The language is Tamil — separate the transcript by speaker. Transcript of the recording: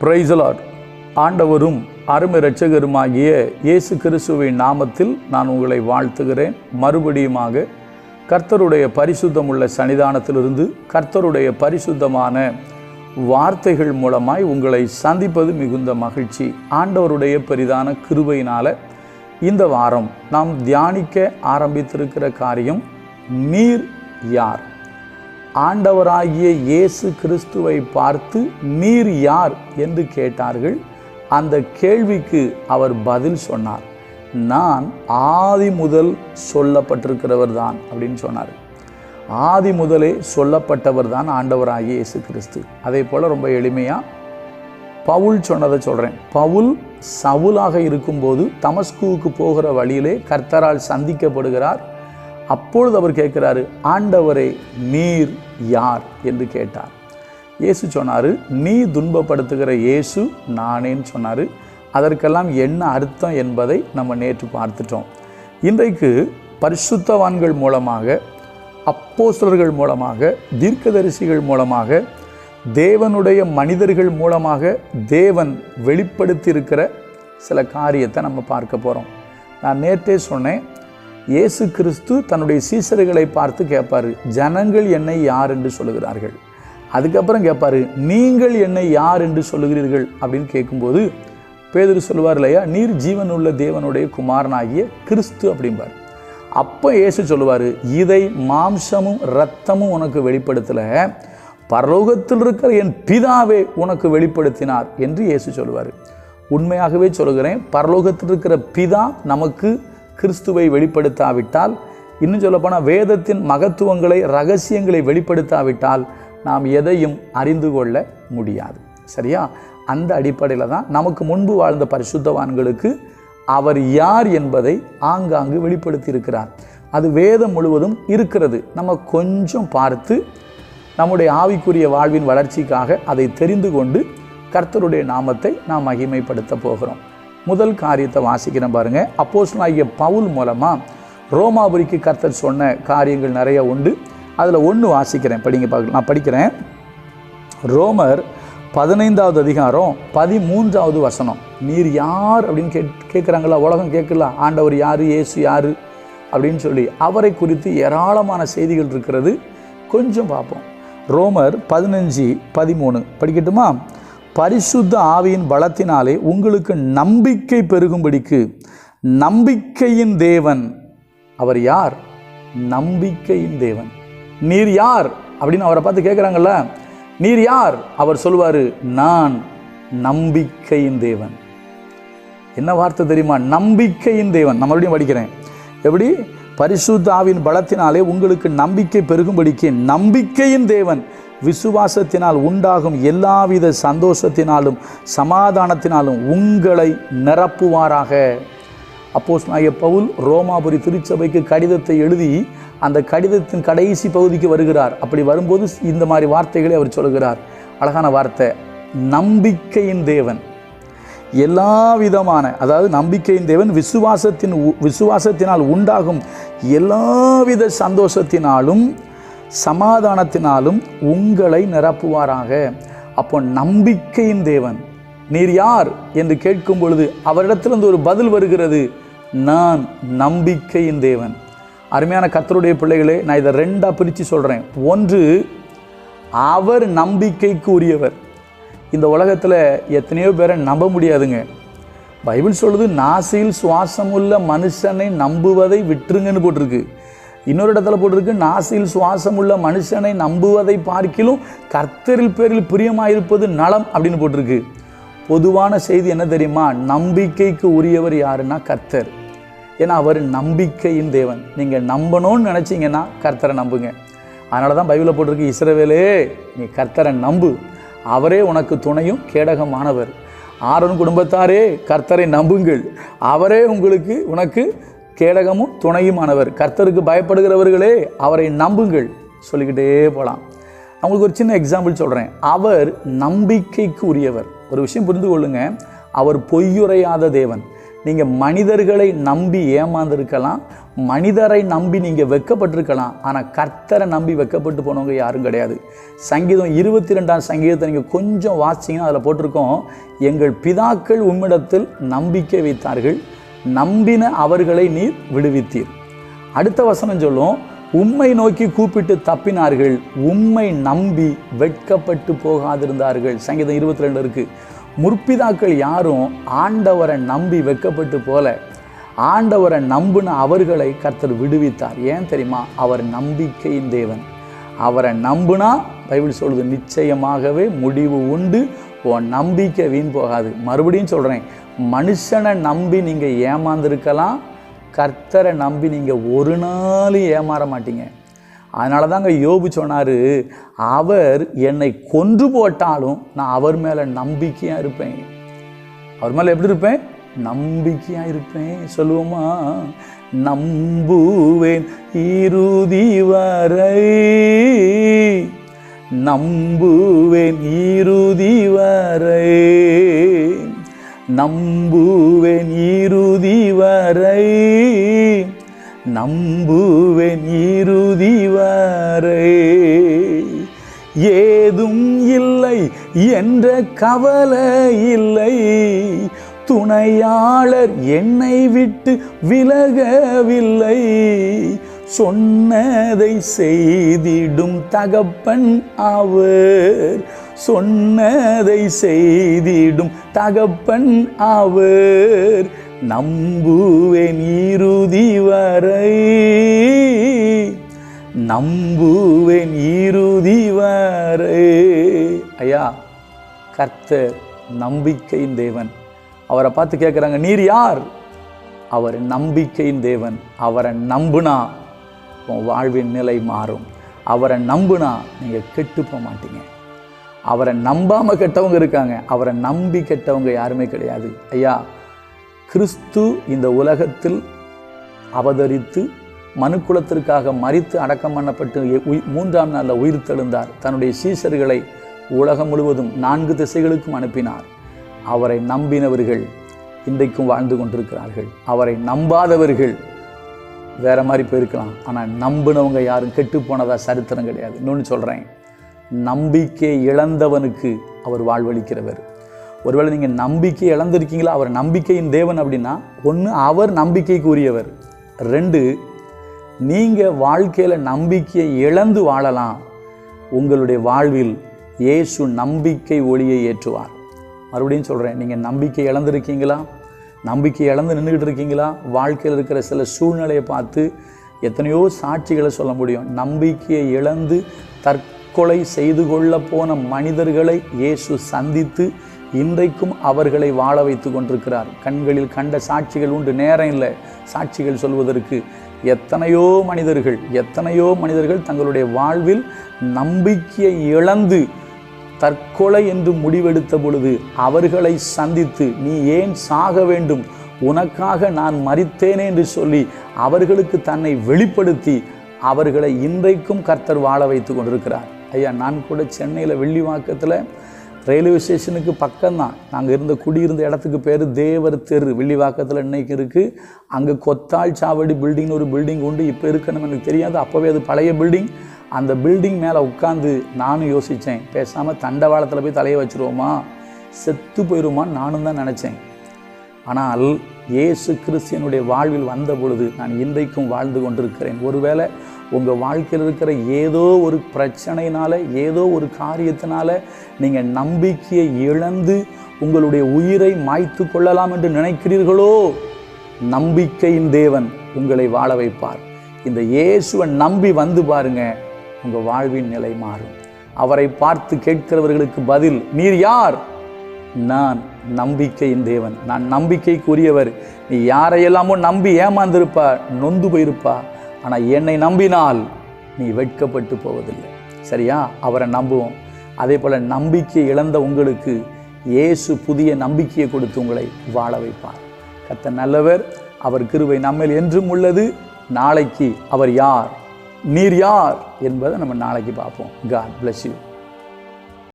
Speaker 1: பிரைசலாட் ஆண்டவரும் அருமை இரட்சகருமாகிய இயேசு கிறிஸ்துவின் நாமத்தில் நான் உங்களை வாழ்த்துகிறேன். மறுபடியுமாக கர்த்தருடைய பரிசுத்தமுள்ள சன்னிதானத்திலிருந்து கர்த்தருடைய பரிசுத்தமான வார்த்தைகள் மூலமாய் உங்களை சந்திப்பது மிகுந்த மகிழ்ச்சி. ஆண்டவருடைய பெரிதான கிருபையினால் இந்த வாரம் நாம் தியானிக்க ஆரம்பித்திருக்கிற காரியம் நீர் யார்? ஆண்டவராகிய இயேசு கிறிஸ்துவை பார்த்து நீர் யார்? என்று கேட்டார்கள். அந்த கேள்விக்கு அவர் பதில் சொன்னார். நான் ஆதி முதல் சொல்லப்பட்டிருக்கிறவர் தான் அப்படின்னு சொன்னார். ஆதி முதலே சொல்லப்பட்டவர் தான் ஆண்டவராகிய இயேசு கிறிஸ்து. அதே போல் ரொம்ப எளிமையாக பவுல் சொன்னதை சொல்கிறேன் பவுல் சவுலாக இருக்கும்போது தமஸ்குவுக்கு போகிற வழியிலே கர்த்தரால் சந்திக்கப்படுகிறார். அப்பொழுது அவர் கேட்குறாரு ஆண்டவரே நீர் யார்? என்று கேட்டார். இயேசு சொன்னார் நீ துன்பப்படுத்துகிற இயேசு நானேன்னு சொன்னார். அதற்கெல்லாம் என்ன அர்த்தம் என்பதை நம்ம நேற்று பார்த்துட்டோம். இன்றைக்கு பரிசுத்தவான்கள் மூலமாக அப்போஸ்தலர்கள் மூலமாக தீர்க்கதரிசிகள் மூலமாக தேவனுடைய மனிதர்கள் மூலமாக தேவன் வெளிப்படுத்தியிருக்கிற சில காரியத்தை நம்ம பார்க்க போகிறோம் நான் நேற்றே சொன்னேன் இயேசு கிறிஸ்து தன்னுடைய சீசர்களை பார்த்து கேட்பாரு ஜனங்கள் என்னை யார் என்று சொல்லுகிறார்கள்? அதுக்கப்புறம் கேட்பார் நீங்கள் என்னை யார் என்று சொல்லுகிறீர்கள்? அப்படின்னு கேட்கும்போது பேதர் சொல்லுவார் இல்லையா நீர் ஜீவன் உள்ள தேவனுடைய குமாரனாகிய கிறிஸ்து அப்படிம்பார். அப்போ இயேசு சொல்லுவார் இதை மாம்சமும் ரத்தமும் உனக்கு வெளிப்படுத்தலை பரலோகத்தில் இருக்கிற என் பிதாவே உனக்கு வெளிப்படுத்தினார் என்று இயேசு சொல்லுவார். உண்மையாகவே சொல்கிறேன் பரலோகத்தில் இருக்கிற பிதா நமக்கு கிறிஸ்துவை வெளிப்படுத்தாவிட்டால் இன்னும் சொல்லப்போனால் வேதத்தின் மகத்துவங்களை ரகசியங்களை வெளிப்படுத்தாவிட்டால் நாம் எதையும் அறிந்து கொள்ள முடியாது. சரியா? அந்த அடிப்படையில் தான் நமக்கு முன்பு வாழ்ந்த பரிசுத்தவான்களுக்கு அவர் யார் என்பதை ஆங்காங்கு வெளிப்படுத்தியிருக்கிறார். அது வேதம் முழுவதும் இருக்கிறது. நம்ம கொஞ்சம் பார்த்து நம்முடைய ஆவிக்குரிய வாழ்வின் வளர்ச்சிக்காக அதை தெரிந்து கொண்டு கர்த்தருடைய நாமத்தை நாம் மகிமைப்படுத்த போகிறோம். முதல் காரியத்தை வாசிக்கிறேன் பாருங்க. அப்போஸ் ஆகிய பவுல் மூலமாக ரோமாபுரிக்கு கர்த்தர் சொன்ன காரியங்கள் நிறைய உண்டு. அதில் ஒன்று வாசிக்கிறேன். படிங்க பார்க்கலாம் நான் படிக்கிறேன். ரோமர் பதினைந்தாவது அதிகாரம் பதிமூன்றாவது வசனம். நீர் யார்? அப்படின்னு கேட் கேட்குறாங்களா உலகம் கேட்கல. ஆண்டவர் யார்? இயேசு யார்? அப்படின்னு சொல்லி அவரை குறித்து ஏராளமான செய்திகள் இருக்கிறது. கொஞ்சம் பார்ப்போம். ரோமர் பதினஞ்சு பதிமூணு. படிக்கட்டுமா? பரிசுத்த ஆவியின் பலத்தினாலே உங்களுக்கு நம்பிக்கை பெருகும்படிக்கு நம்பிக்கையின் தேவன். அவர் யார்? நம்பிக்கையின் தேவன். நீர் யார்? அப்படின்னு அவரை பார்த்து கேட்குறாங்கல்ல நீர் யார்? அவர் சொல்லுவார் நான் நம்பிக்கையின் தேவன். என்ன வார்த்தை தெரியுமா? நம்பிக்கையின் தேவன். நான் மறுபடியும் படிக்கிறேன். எப்படி? பரிசுத்த ஆவின் பலத்தினாலே உங்களுக்கு நம்பிக்கை பெருகும்படிக்கு நம்பிக்கையின் தேவன். விசுவாசத்தினால் உண்டாகும் எல்லாவித சந்தோஷத்தினாலும் சமாதானத்தினாலும் உங்களை நிரப்புவாராக. அப்போஸ் நாய பவுல் ரோமாபுரி திருச்சபைக்கு கடிதத்தை எழுதி அந்த கடிதத்தின் கடைசி பகுதிக்கு வருகிறார். அப்படி வரும்போது இந்த மாதிரி வார்த்தைகளை அவர் சொல்கிறார். அழகான வார்த்தை நம்பிக்கையின் தேவன். எல்லா விதமான அதாவது நம்பிக்கையின் தேவன் விசுவாசத்தின் விசுவாசத்தினால் உண்டாகும் எல்லாவித சந்தோஷத்தினாலும் சமாதானத்தினாலும் உங்களை நிரப்புவாராக. அப்போ நம்பிக்கையின் தேவன். நீர் யார் என்று கேட்கும் பொழுது அவரிடத்திலிருந்து ஒரு பதில் வருகிறது. நான் நம்பிக்கையின் தேவன். அருமையான கத்தருடைய பிள்ளைகளே நான் இதை ரெண்டாக பிரித்து சொல்கிறேன் ஒன்று அவர் நம்பிக்கைக்கு உரியவர். இந்த உலகத்தில் எத்தனையோ பேரை நம்ப முடியாதுங்க. பைபிள் சொல்லுது நாசியில் சுவாசமுள்ள மனுஷனை நம்புவதை விட்டுருங்கன்னு போட்டிருக்கு. இன்னொரு இடத்துல போட்டிருக்கு நாசியில் சுவாசமுள்ள மனுஷனை நம்புவதை பார்க்கிலும் கர்த்தரில் பேரில் பிரியமாயிருப்பது நலம் அப்படின்னு போட்டிருக்கு. பொதுவான செய்தி என்ன தெரியுமா? நம்பிக்கைக்கு உரியவர் யாருன்னா கர்த்தர். ஏன்னா அவர் நம்பிக்கையின் தேவன். நீங்கள் நம்பணும்னு நினச்சிங்கன்னா கர்த்தரை நம்புங்க. அதனால தான் பைபிளில் போட்டிருக்கு இஸ்ரவேலே நீ கர்த்தரை நம்பு. அவரே உனக்கு துணையும் கேடகமானவர். ஆரோன் குடும்பத்தாரே கர்த்தரை நம்புங்கள். அவரே உங்களுக்கு உனக்கு கேடகமும் துணையுமானவர். கர்த்தருக்கு பயப்படுகிறவர்களே அவரை நம்புங்கள். சொல்லிக்கிட்டே போகலாம் அவங்களுக்கு ஒரு சின்ன எக்ஸாம்பிள் சொல்கிறேன் அவர் நம்பிக்கைக்கு உரியவர் ஒரு விஷயம் புரிந்து கொள்ளுங்க. அவர் பொய்யுரையாத தேவன். நீங்கள் மனிதர்களை நம்பி ஏமாந்துருக்கலாம். மனிதரை நம்பி நீங்கள் வெக்கப்பட்டிருக்கலாம். ஆனால் கர்த்தரை நம்பி வெக்கப்பட்டு போனவங்க யாரும் கிடையாது. சங்கீதம் இருபத்தி ரெண்டாம் சங்கீதத்தை நீங்கள் கொஞ்சம் வாசிங்கன்னா அதில் போட்டிருக்கோம். எங்கள் பிதாக்கள் உம்மிடத்தில் நம்பிக்கை வைத்தார்கள். நம்பின அவர்களை நீர் விடுவித்தீர். அடுத்த வசனம் சொல்லும் உம்மை நோக்கி கூப்பிட்டு தப்பினார்கள் உம்மை நம்பி வெட்கப்பட்டு போகாதிருந்தார்கள். சங்கீதம் இருபத்தி ரெண்டு இருக்கு. முற்பிதாக்கள் யாரும் ஆண்டவரை நம்பி வெட்கப்பட்டு போல ஆண்டவரை நம்பின அவர்களை கர்த்தர் விடுவித்தார். ஏன் தெரியுமா? அவர் நம்பிக்கையின் தேவன். அவரை நம்புனா பைபிள் சொல்வது நிச்சயமாகவே முடிவு உண்டு உன் நம்பிக்கை வீண் போகாது. மறுபடியும் சொல்கிறேன் மனுஷனை நம்பி நீங்கள் ஏமாந்துருக்கலாம் கர்த்தரை நம்பி நீங்கள் ஒரு நாளும் ஏமாற மாட்டீங்க. அதனால தாங்க யோபு சொன்னார் அவர் என்னை கொன்று போட்டாலும் நான் அவர் மேலே நம்பிக்கையாக இருப்பேன். அவர் மேலே எப்படி இருப்பேன்? நம்பிக்கையாக இருப்பேன். சொல்லுவோமா? நம்புவேன் இறுதி வரை. நம்புவேன் இறுதி வரை. நம்புவேன் இறுதி வரை நம்புவேன் இறுதி வரை ஏதும் இல்லை என்ற கவலை இல்லை. துணையாளர் என்னை விட்டு விலகவில்லை. சொன்னதை செய்திடும் தகப்பன் அவர். சொன்னதை செய்திடும் தகப்பன் அவர். நம்புவேன் இறுதி வரை. நம்புவேன் இறுதி வரை. ஐயா கர்த்தர் நம்பிக்கையின் தேவன். அவரை பார்த்து கேட்குறாங்க நீர் யார்? அவர் நம்பிக்கையின் தேவன். அவரை நம்புனா உன் வாழ்வின் நிலை மாறும். அவரை நம்புனா நீங்கள் கெட்டு போக மாட்டீங்க. அவரை நம்பாமல் கெட்டவங்க இருக்காங்க. அவரை நம்பி கெட்டவங்க யாருமே கிடையாது. ஐயா கிறிஸ்து இந்த உலகத்தில் அவதரித்து மனுக்குலத்திற்காக மறித்து அடக்கம் பண்ணப்பட்டு மூன்றாம் நாளில் உயிர் தெழுந்தார். தன்னுடைய சீசர்களை உலகம் முழுவதும் நான்கு திசைகளுக்கும் அனுப்பினார். அவரை நம்பினவர்கள் இன்றைக்கும் வாழ்ந்து கொண்டிருக்கிறார்கள். அவரை நம்பாதவர்கள் வேற மாதிரி போயிருக்கலாம். ஆனால் நம்பினவங்க யாரும் கெட்டு போனதாக சரித்திரம் கிடையாது. இன்னொன்று சொல்கிறேன் நம்பிக்கை இழந்தவனுக்கு அவர் வாழ்வளிக்கிறவர். ஒருவேளை நீங்கள் நம்பிக்கை இழந்திருக்கீங்களா? அவர் நம்பிக்கையின் தேவன் அப்படின்னா ஒன்று அவர் நம்பிக்கைக்கு உரியவர் ரெண்டு நீங்கள் வாழ்க்கையில் நம்பிக்கையை இழந்து வாழலாம். உங்களுடைய வாழ்வில் இயேசு நம்பிக்கை ஒளியை ஏற்றுவார். மறுபடியும் சொல்கிறேன் நீங்கள் நம்பிக்கை இழந்திருக்கீங்களா? நம்பிக்கை இழந்து நின்றுக்கிட்டு இருக்கீங்களா? வாழ்க்கையில் இருக்கிற சில சூழ்நிலையை பார்த்து எத்தனையோ சாட்சிகளை சொல்ல முடியும். நம்பிக்கையை இழந்து தற்கொலை செய்து கொள்ள போன மனிதர்களை இயேசு சந்தித்து இன்றைக்கும் அவர்களை வாழ வைத்து கொண்டிருக்கிறார். கண்களில் கண்ட சாட்சிகள் உண்டு நேரம் இல்லை. சாட்சிகள் சொல்வதற்கு எத்தனையோ மனிதர்கள் எத்தனையோ மனிதர்கள் தங்களுடைய வாழ்வில் நம்பிக்கையை இழந்து தற்கொலை என்று முடிவெடுத்த பொழுது அவர்களை சந்தித்து நீ ஏன் சாக வேண்டும்? உனக்காக நான் மறித்தேனே என்று சொல்லி அவர்களுக்கு தன்னை வெளிப்படுத்தி அவர்களை இன்றைக்கும் கர்த்தர் வாழ வைத்து கொண்டிருக்கிறார். ஐயா நான் கூட சென்னையில் வெள்ளிவாக்கத்தில் ரயில்வே ஸ்டேஷனுக்கு பக்கம்தான். நாங்கள் இருந்த குடியிருந்த இடத்துக்கு பேர் தேவர் தெரு. வெள்ளிவாக்கத்தில் இன்னைக்கு இருக்குது அங்கே கொத்தாள் சாவடி பில்டிங்னு ஒரு பில்டிங் உண்டு. இப்போ இருக்கணும் எனக்கு தெரியாது. அப்போவே அது பழைய பில்டிங். அந்த பில்டிங் மேலே உட்காந்து நானும் யோசித்தேன் பேசாமல் தண்டவாளத்தில் போய் தலையை வச்சுருவோமா? செத்து போயிடுமான்னு நானும் தான் நினச்சேன். ஆனால் இயேசு கிறிஸ்தியனுடைய வாழ்வில் வந்த பொழுது நான் இன்றைக்கும் வாழ்ந்து கொண்டிருக்கிறேன். ஒருவேளை உங்கள் வாழ்க்கையில் இருக்கிற ஏதோ ஒரு பிரச்சனையினால் ஏதோ ஒரு காரியத்தினால நீங்கள் நம்பிக்கையை இழந்து உங்களுடைய உயிரை மாய்த்து கொள்ளலாம் என்று நினைக்கிறீர்களோ? நம்பிக்கையின் தேவன் உங்களை வாழ வைப்பார். இந்த இயேசுவை நம்பி வந்து பாருங்கள் உங்கள் வாழ்வின் நிலை மாறும். அவரை பார்த்து கேட்கிறவர்களுக்கு பதில் நீர் யார்? நான் நம்பிக்கையின் தேவன். நான் நம்பிக்கைக்குரியவர். நீ யாரையெல்லாமோ நம்பி ஏமாந்திருப்பா நொந்து போயிருப்பா. ஆனால் என்னை நம்பினால் நீ வெட்கப்பட்டு போவதில்லை. சரியா? அவரை நம்புவோம். அதே போல் நம்பிக்கை இழந்த உங்களுக்கு இயேசு புதிய நம்பிக்கையை கொடுத்து உங்களை வாழ வைப்பார். கத்த நல்லவர். அவர் கிருவை நம்மில் என்றும் உள்ளது. நாளைக்கு அவர் யார்? நீர் யார் என்பதை நம்ம நாளைக்கு பார்ப்போம். God bless you